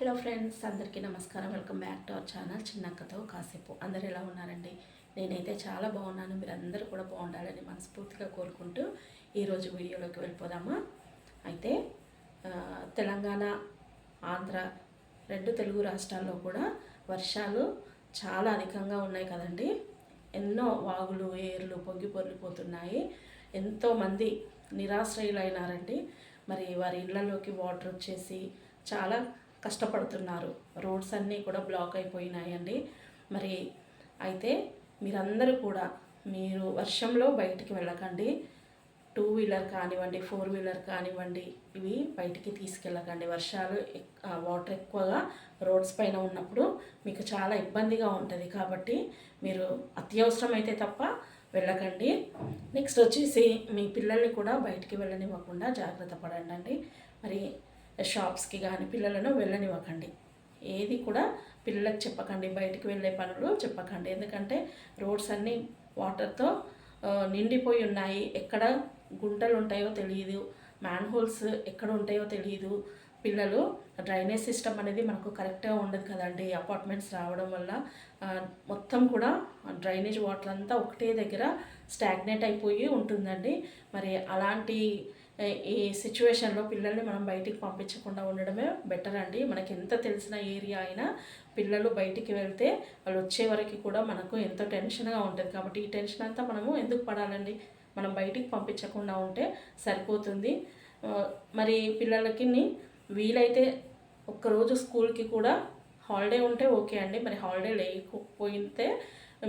Hello friends అందరికీ నమస్కారం. Welcome back to our channel చిన్నక్కతో కాసేపు. అందరు ఎలా ఉన్నారండి? నేనైతే చాలా బాగున్నాను. మీరు అందరూ కూడా బాగుండాలని మనస్ఫూర్తిగా కోరుకుంటూ ఈరోజు వీడియోలోకి వెళ్ళిపోదామా? అయితే తెలంగాణ ఆంధ్ర రెండు తెలుగు రాష్ట్రాల్లో కూడా వర్షాలు చాలా అధికంగా ఉన్నాయి కదండి. ఎన్నో వాగులు ఏర్లు పొంగి పొర్లిపోతున్నాయి. ఎంతోమంది నిరాశ్రయులైనారండి. మరి వారి ఇళ్ళలోకి వాటర్ వచ్చేసి చాలా కష్టపడుతున్నారు. రోడ్స్ అన్నీ కూడా బ్లాక్ అయిపోయినాయండి. మరి అయితే మీరందరూ కూడా మీరు వర్షంలో బయటికి వెళ్ళకండి. టూ వీలర్ కానివ్వండి ఫోర్ వీలర్ కానివ్వండి ఇవి బయటికి తీసుకెళ్ళకండి. వర్షాలు వాటర్ ఎక్కువగా రోడ్స్ పైన ఉన్నప్పుడు మీకు చాలా ఇబ్బందిగా ఉంటుంది. కాబట్టి మీరు అత్యవసరం అయితే తప్ప వెళ్ళకండి. నెక్స్ట్ వచ్చేసి మీ పిల్లల్ని కూడా బయటికి వెళ్ళనివ్వకుండా జాగ్రత్త పడండి మరి షాప్స్కి కానీ పిల్లలను వెళ్ళనివ్వకండి. ఏది కూడా పిల్లలకు చెప్పకండి. బయటికి వెళ్ళే పనులు చెప్పకండి. ఎందుకంటే రోడ్స్ అన్నీ వాటర్తో నిండిపోయి ఉన్నాయి. ఎక్కడ గుంటలు ఉంటాయో తెలియదు మ్యాన్ హోల్స్ ఎక్కడ ఉంటాయో తెలియదు పిల్లలు డ్రైనేజ్ సిస్టమ్ అనేది మనకు కరెక్ట్గా ఉండదు కదండి. అపార్ట్మెంట్స్ రావడం వల్ల మొత్తం కూడా డ్రైనేజ్ వాటర్ అంతా ఒకటే దగ్గర స్టాగ్నేట్ అయిపోయి ఉంటుందండి. మరి అలాంటి ఈ సిచ్యువేషన్లో పిల్లల్ని మనం బయటికి పంపించకుండా ఉండడమే బెటర్ అండి. మనకి ఎంత తెలిసిన ఏరియా అయినా పిల్లలు బయటికి వెళ్తే వాళ్ళు వచ్చే వరకు కూడా మనకు ఎంతో టెన్షన్గా ఉంటుంది. కాబట్టి ఈ టెన్షన్ అంతా మనము ఎందుకు పడాలండి? మనం బయటికి పంపించకుండా ఉంటే సరిపోతుంది. మరి పిల్లలకి వీలైతే ఒక్కరోజు స్కూల్కి కూడా హాలిడే ఉంటే ఓకే అండి. మరి హాలిడే లేకపోతే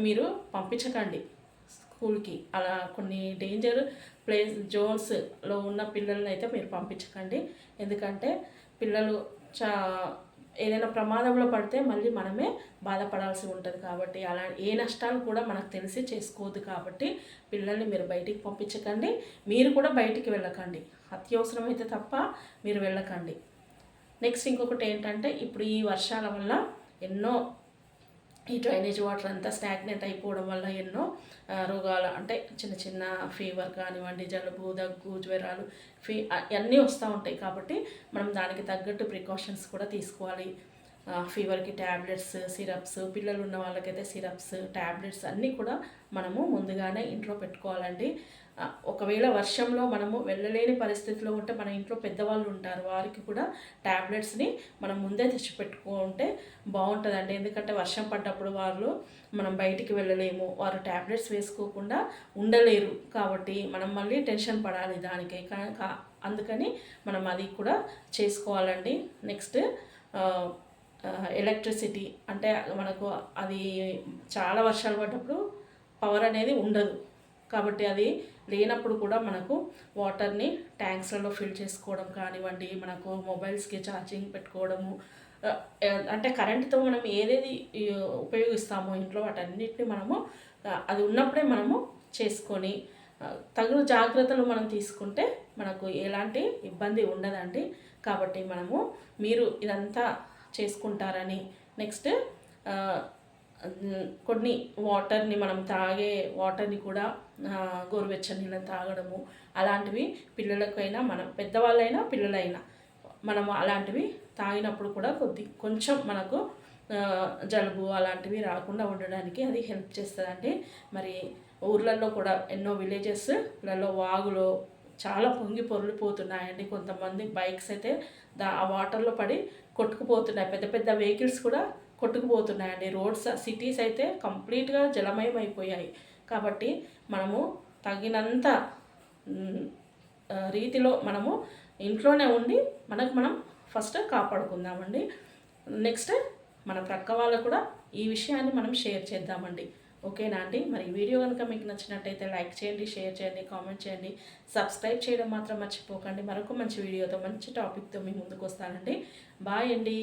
మీరు పంపించకండి. స్కూల్కి. అలా కొన్ని డేంజర్ ప్లేస్ జోన్స్లో ఉన్న పిల్లల్ని అయితే మీరు పంపించకండి. ఎందుకంటే పిల్లలు చా ఏదైనా ప్రమాదంలో పడితే మళ్ళీ మనమే బాధపడాల్సి ఉంటుంది కాబట్టి అలా ఏ నష్టాలు కూడా మనకు తెలిసి చేసుకోవద్దు కాబట్టి పిల్లల్ని మీరు బయటికి పంపించకండి. మీరు కూడా బయటికి వెళ్ళకండి. అత్యవసరమైతే తప్ప మీరు వెళ్ళకండి. నెక్స్ట్ ఇంకొకటి ఏంటంటే ఇప్పుడు ఈ వర్షాల వల్ల ఎన్నో ఈ డ్రైనేజ్ వాటర్ అంతా స్టాగ్నెంట్ అయిపోవడం వల్ల ఎన్నో రోగాలు అంటే చిన్న చిన్న ఫీవర్ కానివ్వండి జలుబు దగ్గు జ్వరాలు ఫీ అన్నీ వస్తూ ఉంటాయి. కాబట్టి మనం దానికి తగ్గట్టు ప్రికాషన్స్ కూడా తీసుకోవాలి. ఫీవర్కి ట్యాబ్లెట్స్ సిరప్స్ పిల్లలు ఉన్న వాళ్ళకైతే సిరప్స్ ట్యాబ్లెట్స్ అన్నీ కూడా మనము ముందుగానే ఇంట్లో పెట్టుకోవాలండి. ఒకవేళ వర్షంలో మనము వెళ్ళలేని పరిస్థితిలో ఉంటే మన ఇంట్లో పెద్దవాళ్ళు ఉంటారు వారికి కూడా ట్యాబ్లెట్స్ని మనం ముందే తెచ్చిపెట్టుకుంటే బాగుంటుందండి. ఎందుకంటే వర్షం పడ్డప్పుడు వాళ్ళు మనం బయటికి వెళ్ళలేము వారు ట్యాబ్లెట్స్ వేసుకోకుండా ఉండలేరు కాబట్టి మనం మళ్ళీ టెన్షన్ పడాలి దానికి. కా- అందుకని మనం అది కూడా చేసుకోవాలండి. నెక్స్ట్ ఎలక్ట్రిసిటీ అంటే మనకు అది చాలా వర్షాలు పడ్డప్పుడు పవర్ అనేది ఉండదు. కాబట్టి అది లేనప్పుడు కూడా మనకు వాటర్ని ట్యాంక్స్లలో ఫిల్ చేసుకోవడం కానివ్వండి మనకు మొబైల్స్కి ఛార్జింగ్ పెట్టుకోవడము అంటే కరెంటుతో మనం ఏదేది ఉపయోగిస్తామో ఇంట్లో వాటన్నిటిని మనము అది ఉన్నప్పుడే మనము చేసుకొని ఆ, తగిన జాగ్రత్తలు మనం తీసుకుంటే మనకు ఎలాంటి ఇబ్బంది ఉండదండి. కాబట్టి మనము మీరు ఇదంతా చేసుకుంటారని. నెక్స్ట్ కొన్ని వాటర్ని మనం తాగే వాటర్ని కూడా గోరువెచ్చ గోరువెచ్చని నీళ్ళని తాగడము అలాంటివి పిల్లలకైనా మనం పెద్దవాళ్ళైనా పిల్లలైనా మనం అలాంటివి తాగినప్పుడు కూడా కొద్ది కొంచెం మనకు జలుబు అలాంటివి రాకుండా ఉండడానికి అది హెల్ప్ చేస్తుందండి. మరి ఊర్లలో కూడా ఎన్నో విలేజెస్లలో వాగులో చాలా పొంగి పొరలిపోతున్నాయండి. కొంతమంది బైక్స్ అయితే దా ఆ వాటర్లో పడి కొట్టుకుపోతున్నాయి. పెద్ద పెద్ద వెహికల్స్ కూడా కొట్టుకుపోతున్నాయండి. రోడ్స్ సిటీస్ అయితే కంప్లీట్గా జలమయం అయిపోయాయి కాబట్టి మనము తగినంత రీతిలో మనము ఇంట్లోనే ఉండి మనకు మనం ఫస్ట్ కాపాడుకుందామండి. నెక్స్ట్ మన ప్రక్క వాళ్ళకు కూడా ఈ విషయాన్ని మనం షేర్ చేద్దామండి. ఓకేనా అండి మరి వీడియో కనుక మీకు నచ్చినట్టయితే లైక్ చేయండి షేర్ చేయండి కామెంట్ చేయండి. సబ్స్క్రైబ్ చేయడం మాత్రం మర్చిపోకండి. మరొక మంచి వీడియోతో మంచి టాపిక్తో మీ ముందుకు వస్తానండి. బాయ్ అండి.